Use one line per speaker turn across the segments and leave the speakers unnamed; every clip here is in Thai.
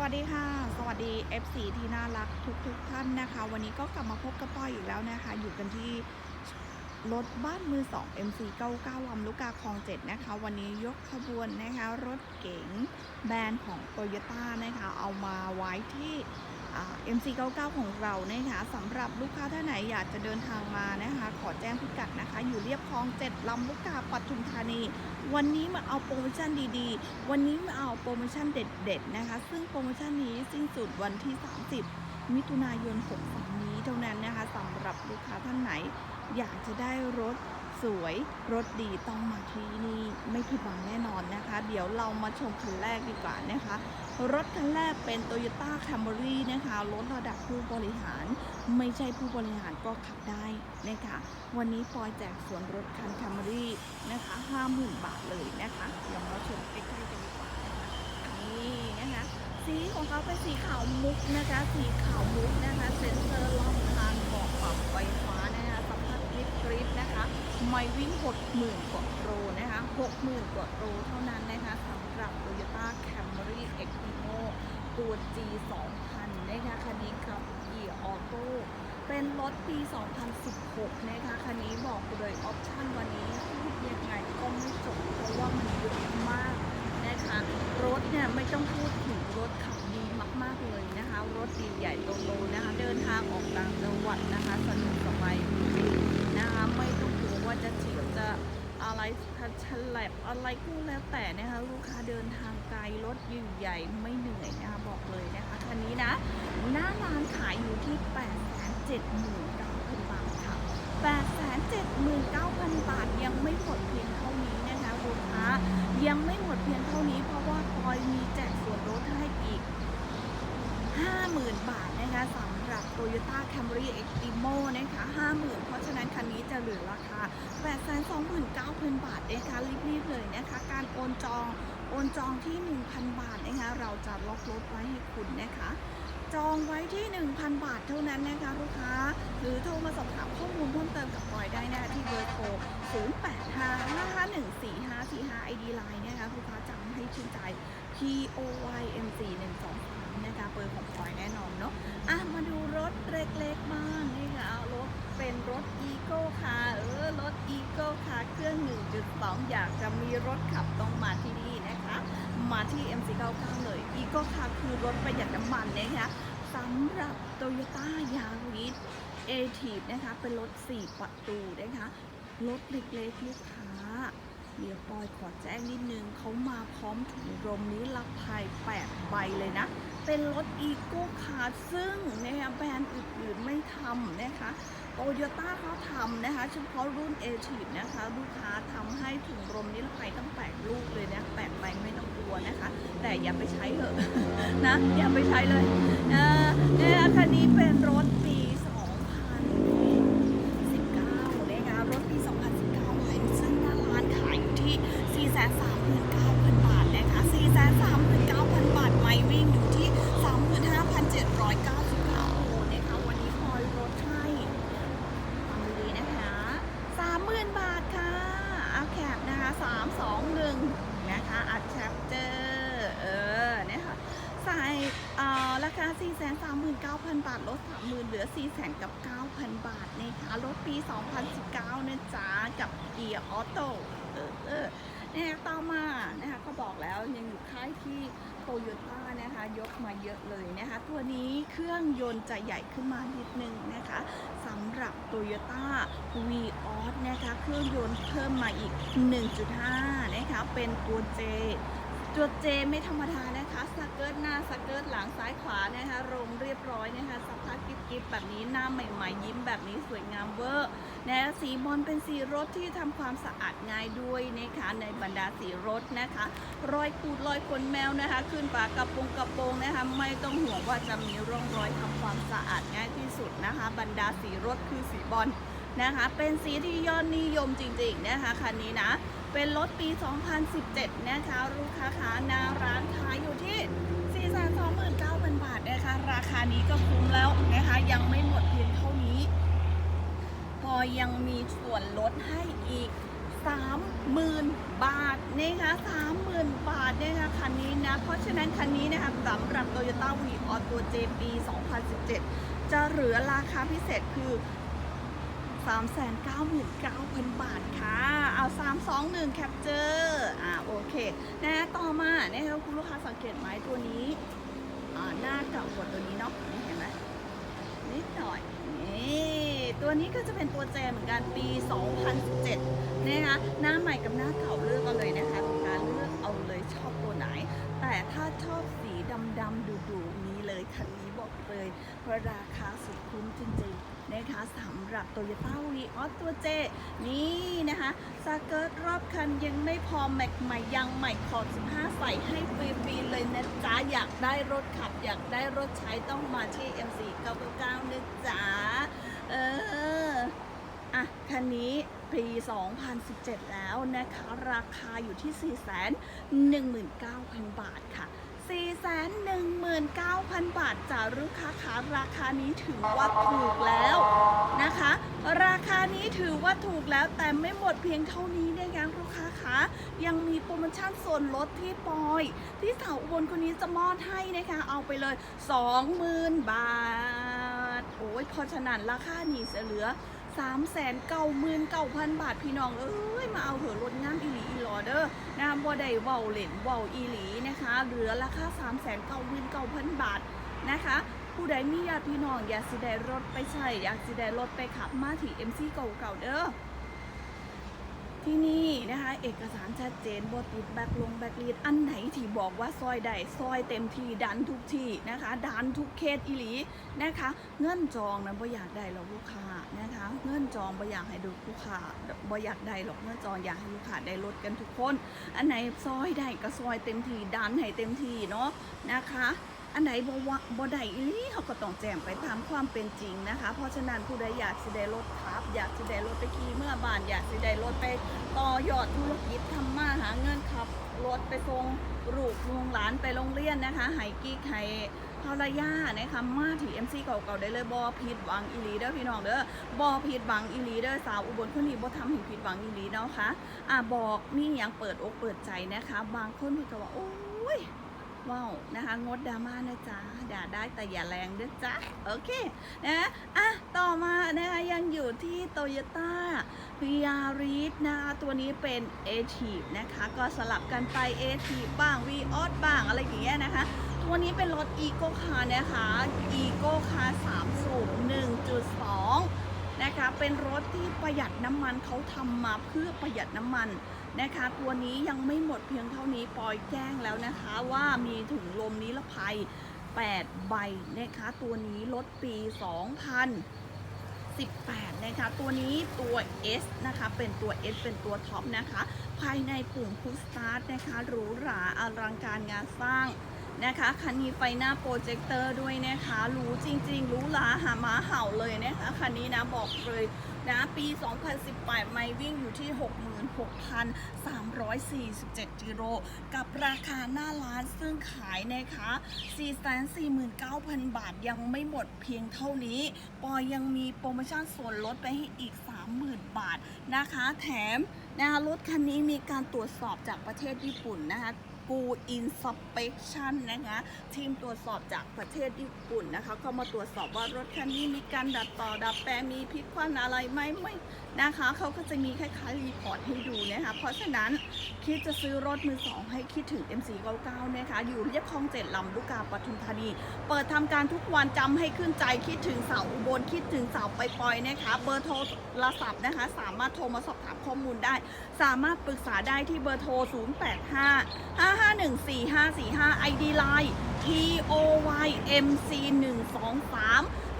วัสดีค่ะ สวัสดี FC ที่น่ารักทุกๆท่านนะคะ วันนี้ก็กลับมาพบกับป้อยอีกแล้วนะคะ อยู่กันที่รถบ้านมือ 2 MC 99 ลำลูกกาคลอง7นะคะ วันนี้ยกขบวนนะคะ รถเก๋งแบรนด์ของ t o y ยต้านะคะ เอามาไว้ที่ อ่า MC 99 ของเรานะคะสำหรับลูกค้าท่านไหนอยากจะเดินทางมานะคะ ขอแจ้งพิกัดนะคะ อยู่เรียบคลอง7ลำลูกกาปทุมธานี วันนี้มาเอาโปรโมชั่นดีๆ วันนี้มาเอาโปรโมชั่นเด็ดๆนะคะ ซึ่งโปรโมชั่นนี้สิ้นสุดวันที่ 30 มิถุนายน 63 นี้เท่านั้นนะคะสำหรับลูกค้าท่านไหนอยากจะได้รถ สวยรถดีต้องมาที่นี่ไม่ผิดหวังแน่นอนนะคะ เดี๋ยวเรามาชมคันแรกดีกว่านะคะ รถคันแรกเป็น Toyota Camry นะคะรถระดับผู้บริหาร ไม่ใช่ผู้บริหารก็ขับได้นะคะวันนี้ปอยแจกส่วนรถคัน Camry นะคะ50,000 บาทเลยนะคะเดี๋ยวมาชมใกล้ๆกันดีกว่านะคะนี่นะคะสีของเขาเป็นสีขาวมุกนะคะ สีขาวมุกนะคะเซ็นเซอร์รอบคานบอกปรับไฟฟ้านะคะสภาพ กริบกริบนะคะไม่วิ่ง60,000กว่าโลนะคะ60,000กว่าโลเท่านั้นนะคะสำหรับ Toyota Camry X Evo ตัว G 2000นะคะคันนี้กับเกียร์ออโต้เป็นรถปี 2016 นะคะคันนี้บอกเลยออปชั่นวันนี้พูดยังไงก็ไม่จบเพราะว่ามันเยอะมากนะคะรถเนี่ยไม่ต้องพูดถึงรถขับดีมาก ๆ เลยนะคะ รถดีใหญ่โตๆนะคะ เดินทางออกต่างจังหวัดนะคะสนุกสบาย ไม่ต้องกลัวว่าจะเฉียวจะอะไรทัฉลบอะไรก็แล้วแต่นะคะลูกค้าเดินทางไกลรถยิ่งใหญ่ไม่เหนื่อยนะคะบอกเลยนะคะคันนี้นะ หน้าร้านขายอยู่ที่ 879,000 บาทค่ะ 879,000 บาทยังไม่หมดเพียงเท่านี้นะคะลูกค้ายังไม่หมดเพียงเท่านี้เพราะว่าพลอยมีแจกส่วนลดให้อีก 50,000 บาทนะคะสำหรับ Toyota Camry X Evo นะคะ50,000 เพราะฉะนั้นคันนี้จะเหลือราคา 829,000 บาทนะคะรีบๆเลยนะคะ การโอนจองโอนจองที่ 1,000 บาทนะคะเราจะล็อกรถไว้ให้คุณนะคะจองไว้ที่ 1,000 บาทเท่านั้นนะคะลูกค้า หรือโทรมาสอบถามข้อมูลเพิ่มเติมกับปอยได้นะคะที่เบอร์โทร 0855514545 ID Line นะคะลูกค้าจำให้ชื่นใจ P O Y M 4 1 2 นะคะเบอร์ของปอยแน่นอนเนาะอะมาดูรถเล็กๆบ้างนี่ค่ะรถเป็นรถ Eco ค่ะเออรถ Eco ค่ะเครื่อง 1.2 อยากจะมีรถขับต้องมาที่นี่นะคะ มาที่ MC99 เลย Eco ค่ะคือรถประหยัดน้ำมันนะคะสำหรับ Toyota Yaris a t i v นะคะ เป็นรถ 4 ประตูนะคะ รถเล็กๆลูกค้าเดี๋ยวปอยขอแจ้งนิดนึงเขามาพร้อมถุงลมนิรภัย8ใบเลยนะ เป็นรถ Eco Car ซึ่งนะคะแบรนด์อื่นๆไม่ทำนะคะโตโยต้าเขาทำนะคะเฉพาะรุ่น a t i v นะคะ ลูกค้าทำให้ถุงลมนิรภัยตั้งแปดลูกเลยนะ8ใบไม่ต้องกลัวนะคะ แต่อย่าไปใช้เถอะนะ อย่าไปใช้เลยเออเนี่ยคันนี้เป็นรถปี 0,000เหลือ 4 0 0 0 0กับ 9,000 บาทนะคะรถปี 2019นะจ๊ะกับเกียร์ออโต้เออเออนะคะต่อมานะคะก็บอกแล้วยังอยู่ค่ายที่โตโยต้านะคะยกมาเยอะเลยนะคะตัวนี้เครื่องยนต์จะใหญ่ขึ้นมานิดนึงนะคะสำหรับโตโยต้า v ีออสนะคะเครื่องยนต์เพิ่มมาอีก 1.5 นะคะเป็นตัว J ตัวเจไม่ธรรมดานะคะสเกิร์ตหน้าสเกิร์ตหลังซ้ายขวานะคะลงเรียบร้อยนะคะสภาพกิ๊บกิบแบบนี้หน้าใหม่ๆ ยิ้มแบบนี้สวยงามเวอร์นะสีบอลเป็นสีรถที่ทำความสะอาดง่ายด้วยนะคะในบรรดาสีรถนะคะ รอยขูดรอยขนแมวนะคะ ขึ้นฝากระโปรงกระโปรงนะคะไม่ต้องห่วงว่าจะมีร่องรอยทำความสะอาดง่ายที่สุดนะคะ บรรดาสีรถคือสีบอล นะคะ เป็นสีที่ยอดนิยมจริงๆนะคะคันนี้นะ เป็นรถปี 2017 นะคะลูกค้าขาหนาร้านขายอยู่ที่ 429,000 บาทนะคะ ราคานี้ก็คุ้มแล้วนะคะ ยังไม่หมดเพียงเท่านี้ พอยังมีส่วนลดให้อีกสามหมื่นบาทนะคะสามหมื่นบาทนะคะคันนี้นะ เพราะฉะนั้นคันนี้นะคะสำหรับ Toyota v ีออตัว J ปี 2017 จะเหลือราคาพิเศษคือ 399,000 บาทค่ะ เอา 321 แคปเจอร์อ่าโอเคนะต่อมานะคะคุณลูกค้าสังเกตไหมตัวนี้อ่าหน้าเก่ากว่าตัวนี้เนาะนี่เห็นไหมนิดหน่อยนี่ตัวนี้ก็จะเป็นตัวแจเหมือนกันปี 2017นะคะหน้าใหม่กับหน้าเก่าเลือกเอาเลยนะคะเป็นการเลือกเอาเลยชอบตัวไหน แต่ถ้าชอบสีดำๆดูๆนี้เลยคันนี้บอกเลยว่าราคาสุดคุ้มจริงๆ นะคะสำหรับ Toyota v ีออตัวเจ นี่นะคะสเกิร์ตรอบคันยังไม่พอแม็กใหม่ยังใหม่ขอบ 15 ใส่ให้ฟรีๆเลยนะจ๊ะ อยากได้รถขับ อยากได้รถใช้ต้องมาที่ M4 999นะจ๊ะ เออ อะ คันนี้ปี 2017 แล้วนะคะ ราคาอยู่ที่ 419,000 บาทค่ะ 419,000 บาทจากลูกค้าขาราคานี้ถือว่าถูกแล้วนะคะ ราคานี้ถือว่าถูกแล้วแต่ไม่หมดเพียงเท่านี้เนะคะลูกค้าขายังมีโปรโมชั่นส่วนลดที่ปอย ที่สาวอุบลคนนี้จะมอบให้นะคะเอาไปเลย 20,000 บาท โอ้ยพราะฉะนั้นราคานี้จะเหลือ3 9 9 0 0 0 บาทพี่น้อง เอ้ย มาเอาเถอะรถงามอีหลีอีหลอเด้อนะบ่ได้เว้าเล่นเว้าอีหลี นะคะ เหลือราคา3 9 9 0 0 0 บาทนะคะ ผู้ใดมีญาติพี่น้องอยากสิได้รถไปใช้อยากสิได้รถไปขับมาที่ MC เก่าๆเด้อ ที่นี่นะคะเอกสารชัดเจนบติดแบกลงแบกลีดอันไหนที่บอกว่าซอยใดซอยเต็มที่ดันทุกที่นะคะดันทุกเขตอีหลีนะคะ เงื่อนจองนะบ่อยากได้หรอกลูกค้านะคะ เงื่อนจองบ่อยากให้ดูลูกค้าบ่อยากได้หรอกเงื่อนจองอยากให้ลูกค้าได้รถกันทุกคน อันไหนซอยได้ก็ซอยเต็มที่ดันให้เต็มที่เนาะนะคะ อันไหนบ่วบ่ได้อีหลีเขาก็ต้องแจ้งไปตามความเป็นจริงนะคะ เพราะฉะนั้นผู้ใดอยากสิได้รถขับ อยากสิได้รถไปขี่เมื่อบานอยากสิได้รถไปต่อยอดธุรกิจทำมาหาเงินขับรถไปส่งลูกลุงหลานไปโรงเรียนนะคะไห้กิ๊กไห้ภรรยานะคะมาที่ MC เก่าๆได้เลยบอผิดหวังอีลีเด้อพี่น้องเด้อบอผิดหวังอีลีเด้อสาวอุบลคนนี้บ่ทำให้ผิดหวังอีลีเนาะค่ะอะบอกมีหยังเปิดอกเปิดใจนะคะ บางคนพิ่นก็ว่าโอ้ย ว้าวนะคะ งดดราม่านะจ๊ะด่าได้แต่อย่าแรงด้วยจ๊ะ โอเคนะอะต่อมานะคะยังอยู่ที่โตโยต้า v ีอารีสนะคะตัวนี้เป็น a t i v นะคะ ก็สลับกันไป a t i v บ้าง v ีออสบ้างอะไรอย่างเงี้ยนะคะ ตัวนี้เป็นรถ Eco Car นะคะ Eco Car 3สูบ1.2นะคะ เป็นรถที่ประหยัดน้ำมันเขาทำมาเพื่อประหยัดน้ำมัน นะคะ ตัวนี้ยังไม่หมดเพียงเท่านี้ปอยแจ้งแล้วนะคะว่ามีถุงลมนิรภัย 8 ใบนะคะ ตัวนี้ลดปี 2018 นะคะ ตัวนี้ตัว S นะคะ เป็นตัว S เป็นตัวท็อปนะคะ ภายในปุ่มพุสตาร์ทนะคะหรูหราอลังการงานสร้าง นะคะ คันนี้ไฟหน้าโปรเจคเตอร์ด้วยนะคะ รู้จริง ๆ รูหราหาม้าเห่าเลยนะคะ คันนี้นะบอกเลยนะปี 2018 ไม่วิ่งอยู่ที่ 66,347กิโลกับราคาหน้าร้านซึ่งขายนะคะ 449,000 บาทยังไม่หมดเพียงเท่านี้ ปอยังมีโปรโมชั่นส่วนลดไปให้อีก 30,000 บาทนะคะ แถมนะคะรถคันนี้มีการตรวจสอบจากประเทศญี่ปุ่นนะคะ กูอินสเป t ชันนะคะทีมตรวจสอบจากประเทศญี่ปุ่นนะคะก็มาตรวจสอบว่ารถคันนี้มีการดัดต่อดัดแปลงมีพลิกควันอะไรไหมไม่นะคะเขาก็จะมีคล้ายๆรีพอร์ตให้ดูนะคะเพราะฉะนั้นคิดจะซื้อรถมือสองให้คิดถึง MC99 นะคะอยู่เรียบคลองเจ็ดลำลูกกาปทุมธานี เปิดทำการทุกวันจำให้ขึ้นใจคิดถึงเสาอุบลคิดถึงเสาไปปอยนะคะเบอร์โทรศัพท์นะคะ สามารถโทรมาสอบถามข้อมูลได้ สามารถปรึกษาได้ที่เบอร์โทร 085 5514545 ID Line TOYMC123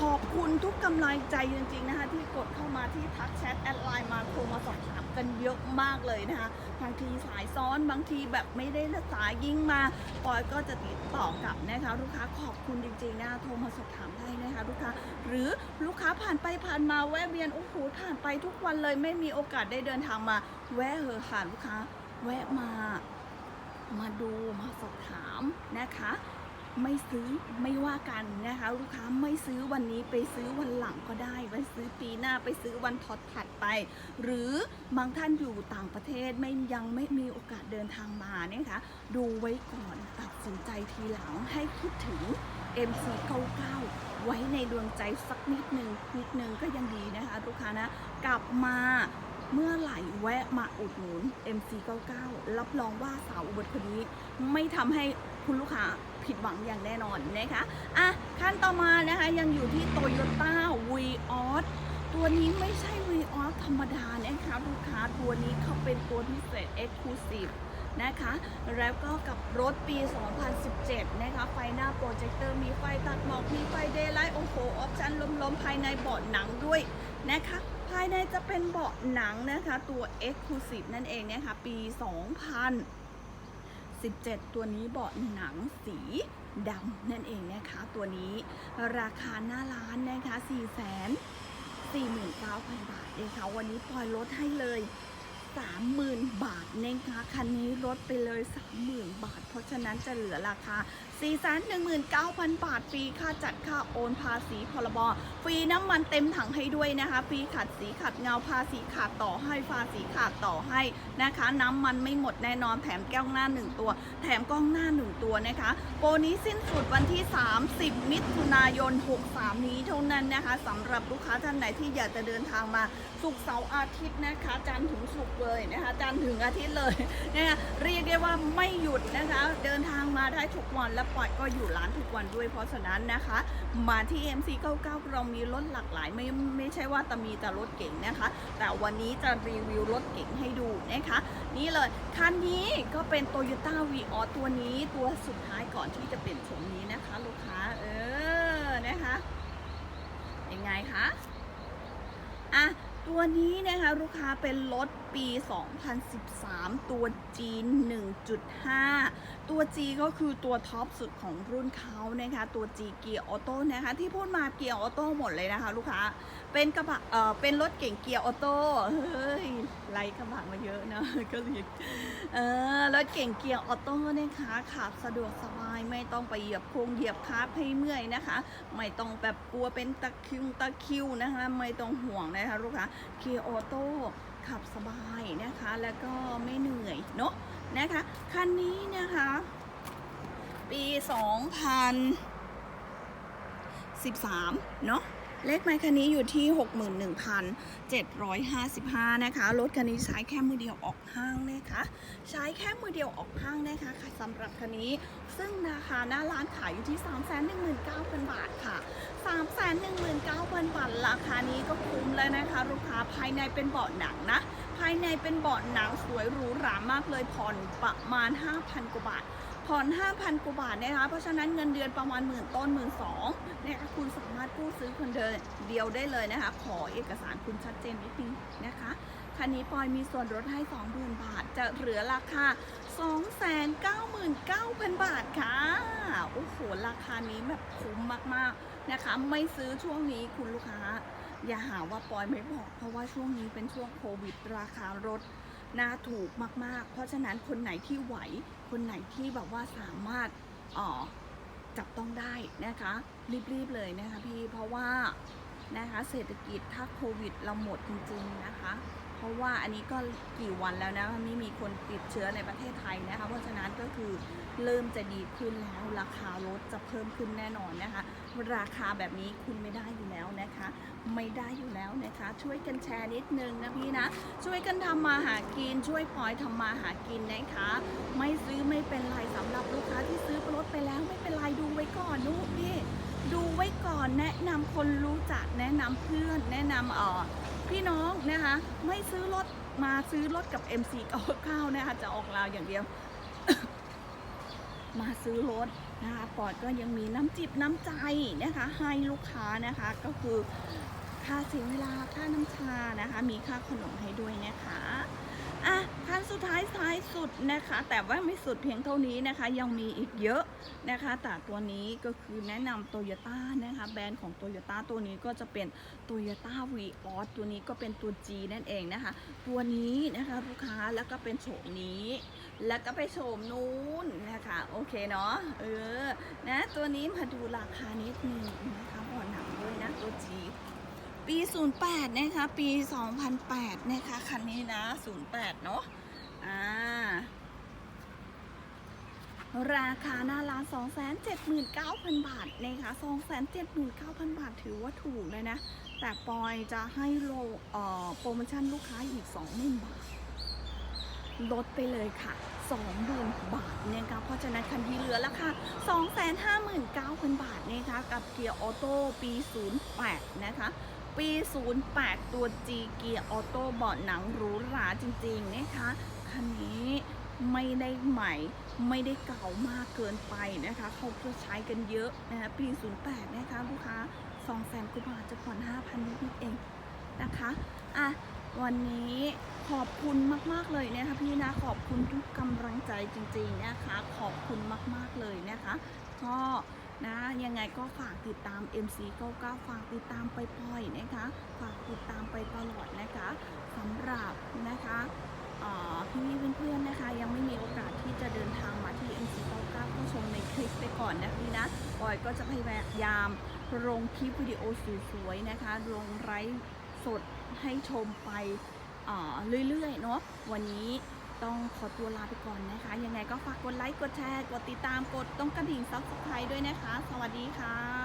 ขอบคุณทุกกำลังใจจริงๆนะคะ ที่กดเข้ามาที่ทักแชทแอดไลน์มาโทรมาสอบถามกันเยอะมากเลยนะคะบางทีสายซ้อนบางทีแบบไม่ได้สายยิ่งมาปอยก็จะติดต่อกลับนะคะลูกค้าขอบคุณจริงๆนะคะโทรมาสอบถามได้นะคะลูกค้าหรือลูกค้าผ่านไปผ่านมาแวะเวียนโอ้โหผ่านไปทุกวันเลย ไม่มีโอกาสได้เดินทางมา แวะเหอะค่ะลูกค้า แวะมา มาดูมาสอบถามนะคะ ไม่ซื้อไม่ว่ากันนะคะ ลูกค้าไม่ซื้อวันนี้ไปซื้อวันหลังก็ได้ไปซื้อปีหน้าไปซื้อวันทดถัดไป หรือบางท่านอยู่ต่างประเทศไม่ยังไม่มีโอกาสเดินทางมาเนี่ยค่ะดูไว้ก่อนตัดสินใจทีหลังให้คิดถึง MC99 ไว้ในดวงใจสักนิดหนึ่งนิดหนึ่งก็ยังดีนะคะ ลูกค้านะ กลับมา เมื่อไหร่แวะมาอุดหนุน MC99 รับรองว่าสาวอุบลคนนี้ ไม่ทำให้คุณลูกค้าผิดหวังอย่างแน่นอนนะคะอะขั้นต่อมานะคะยังอยู่ที่ Toyota v ีออสตัวนี้ไม่ใช่ v ีออสธรรมดานะคะลูกค้าตัวนี้เขาเป็นตัวพิเศษ Exclusive นะคะแล้วก็กับรถปี 2017 นะคะ ไฟหน้าโปรเจคเตอร์มีไฟตัดหมอก มีไฟเดย์ไลท์โอ้โห ออปชั่นล้มๆ ภายในเบาะหนังด้วยนะคะ ภายในจะเป็นเบาะหนังนะคะ ตัว Exclusive นั่นเองนะคะ ปี 2017 ตัวนี้เบาะหนังสีดำนั่นเองนะคะ ตัวนี้ราคาหน้าร้านนะคะ 4 4 9 0 0 0 บาทเองค่ะ วันนี้ปล่อยลดให้เลย30,000 บาทนะคะคันนี้ลดไปเลย 30,000 บาท เพราะฉะนั้นจะเหลือราคา 419,000 บาทฟรีค่าจัดค่าโอนภาษีพรบฟรีน้ำมันเต็มถังให้ด้วยนะคะฟรีขัดสีขัดเงาภาษีขาดต่อให้ภาษีขาดต่อให้นะคะ น้ำมันไม่หมดแน่นอนแถมแก้วหน้า 1 ตัว แถมกล้องหน้า 1 ตัวนะคะโปรนี้สิ้นสุดวันที่ 30 มิถุนายน 63 นี้เท่านั้นนะคะสำหรับลูกค้าท่านไหนที่อยากจะเดินทางมาสุกเสาร์อาทิตย์นะคะ จันถึงศุกเลยนะคะจันถึงอาทิตย์เลยนะคะเรียกได้ว่าไม่หยุดนะคะ เดินทางมาได้ทุกวันและปล่อยก็อยู่ร้านทุกวันด้วยเพราะฉะนั้นนะคะ มาที่ MC99 เรามีรถหลากหลายไม่ไม่ใช่ว่าแต่มีแต่รถเก๋งนะคะ แต่วันนี้จะรีวิวรถเก๋งให้ดูนะคะ นี่เลย คันนี้ก็เป็น Toyota v ีออตัวนี้ตัวสุดท้ายก่อนที่จะเปลี่ยนโฉมนี้นะคะ ลูกค้าเออนะคะยังไงคะอะ ตัวนี้นะคะลูกค้าเป็นรถปี 2013 ตัว G 1.5 ตัว G ก็คือตัวท็อปสุดของรุ่นเขานะคะ ตัว G เกียร์ออโต้นะคะ ที่พูดมาเกียร์ออโต้หมดเลยนะคะ ลูกค้า เป็นกระบะเอ่อเป็นรถเก่งเกียร์ออโต้เฮ้ยไล่กระบะมาเยอะนะก็เลยเออรถเก่งเกียร์ออโต้นะคะขับสะดวกสบายไม่ต้องไปเหยียบโครงเหยียบคาร์บให้เมื่อยนะคะ ไม่ต้องแบบกลัวเป็นตะคิวตะคิวนะคะไม่ต้องห่วงนะคะลูกค้าเกียร์ออโต้ขับสบายนะคะ แล้วก็ไม่เหนื่อยเนาะนะคะคันนี้นะคะปี 2013 เนาะ เลขไมค์คันนี้อยู่ที่ 61,755 นะคะ รถคันนี้ใช้แค่มือเดียวออกห้างนะคะ ใช้แค่มือเดียวออกห้างนะคะสำหรับคันนี้ ซึ่งราคาหน้าร้านขายอยู่ที่ 319,000 บาทค่ะ 319,000 บาท ราคานี้ก็คุ้มแล้วนะคะ ลูกค้าภายในเป็นเบาะหนังนะ ภายในเป็นเบาะหนังสวยหรูหรามากเลยผ่อนประมาณ 5,000 กว่าบาท ผ่อน 5,000 กว่าบาทนะคะ เพราะฉะนั้นเงินเดือนประมาณหมื่นต้นหมื่นสอง เนี่ยคุณสามารถกู้ซื้อคนเดียวได้เลยนะคะ ขอเอกสารคุณชัดเจนนิดนึงนะคะคันนี้ปอยมีส่วนลดให้ 20,000 บาท จะเหลือราคา 299,000 บาทค่ะ โอ้โห ราคานี้แบบคุ้มมากๆนะคะ ไม่ซื้อช่วงนี้คุณลูกค้า อย่าหาว่าปอยไม่บอก เพราะว่าช่วงนี้เป็นช่วงโควิด ราคารถน่าถูกมากๆ เพราะฉะนั้นคนไหนที่ไหว คนไหนที่แบบว่าสามารถอ่อ จับต้องได้นะคะ รีบๆเลยนะคะพี่เพราะว่านะคะเศรษฐกิจถ้าโควิดเราหมดจริงๆนะคะ เพราะว่าอันนี้ก็กี่วันแล้วนะไม่มีคนติดเชื้อในประเทศไทยนะคะ เพราะฉะนั้นก็คือ เริ่มจะดีขึ้นแล้วราคารถจะเพิ่มขึ้นแน่นอนนะคะ ราคาแบบนี้คุณไม่ได้อยู่แล้วนะคะ ไม่ได้อยู่แล้วนะคะ ช่วยกันแชร์นิดนึงนะพี่นะ ช่วยกันทำมาหากิน ช่วยพลอยทำมาหากินนะคะ ไม่ซื้อไม่เป็นไรสำหรับลูกค้าที่ซื้อรถไปแล้วไม่เป็นไรดูไว้ก่อนลูกพี่ดูไว้ก่อนแนะนำคนรู้จักแนะนำเพื่อน แนะนำเอ่อพี่น้องนะคะ ไม่ซื้อรถมาซื้อรถกับ MC 99 นะคะจะออกลาวอย่างเดียว มาซื้อรถนะคะปอดก็ยังมีน้ำจิบน้ำใจนะคะ ให้ลูกค้านะคะก็คือค่าเสียเวลาค่าน้ำชานะคะ มีค่าขนมให้ด้วยนะคะอะ คันสุดท้ายท้ายสุดนะคะ แต่ว่าไม่สุดเพียงเท่านี้นะคะ ยังมีอีกเยอะนะคะแต่ตัวนี้ก็คือแนะนำโตโยต้านะคะ แบรนด์ของโตโยต้าตัวนี้ก็จะเป็นโตโยต้าวีออสตัวนี้ก็เป็นตัว G นั่นเองนะคะ ตัวนี้นะคะลูกค้าแล้วก็เป็นโฉมนี้ แล้วก็ไปโฉมนู้นนะคะโอเคเนาะเออนะตัวนี้มาดูราคานิดนึงนะคะบอหนังด้วยนะตัว G ปี 08 นะคะ ปี 2008 นะคะ คันนี้นะ 08 เนาะอ่า ราคาหน้าร้าน 279,000 บาทนะคะ279,000 บาทถือว่าถูกเลยนะ แต่ปอยจะให้โลโปรโมชั่นลูกค้าอีก 20,000 บาท ลดไปเลยค่ะ20,000 บาทนะคะเพราะฉะนั้นคันที่เหลือแล้วค่ะ259,000 บาทนะคะกับเกียร์ออโต้ปี 08 นะคะ ปี 08 ตัว G เกียร์ออโต้เบาะหนังหรูหราจริงๆนะคะคันนี้ไม่ได้ใหม่ไม่ได้เก่ามากเกินไปนะคะ เขาจะใช้กันเยอะนะคะปี 08 นะคะลูกค้า200,000กว่าบาทจะผ่อน 5,000 นิดๆเองนะคะอะวันนี้ขอบคุณมาก ๆ เลยนะคะพี่นะขอบคุณทุกกำลังใจจริง ๆ นะคะ ขอบคุณมาก ๆ เลยนะคะ ก็ นะยังไงก็ฝากติดตาม MC99 ฝากติดตามไปปล่อยนะคะฝากติดตามไปตลอดนะคะสำหรับนะคะเอ่พี่เพื่อนๆนะคะ ยังไม่มีโอกาสที่จะเดินทางมาที่ MC99 ก็ชมในคลิปไปก่อนนะพี่นะปอยก็จะพยายามลงคลิปวิดีโอสวยๆนะคะลงไลฟ์สดให้ชมไปเรื่อยๆเนาะวันนี้ ต้องขอตัวลาไปก่อนนะคะ ยังไงก็ฝากกดไลค์ กดแชร์ กดติดตาม กดต้องกระดิ่งซับสไครต์ด้วยนะคะ สวัสดีค่ะ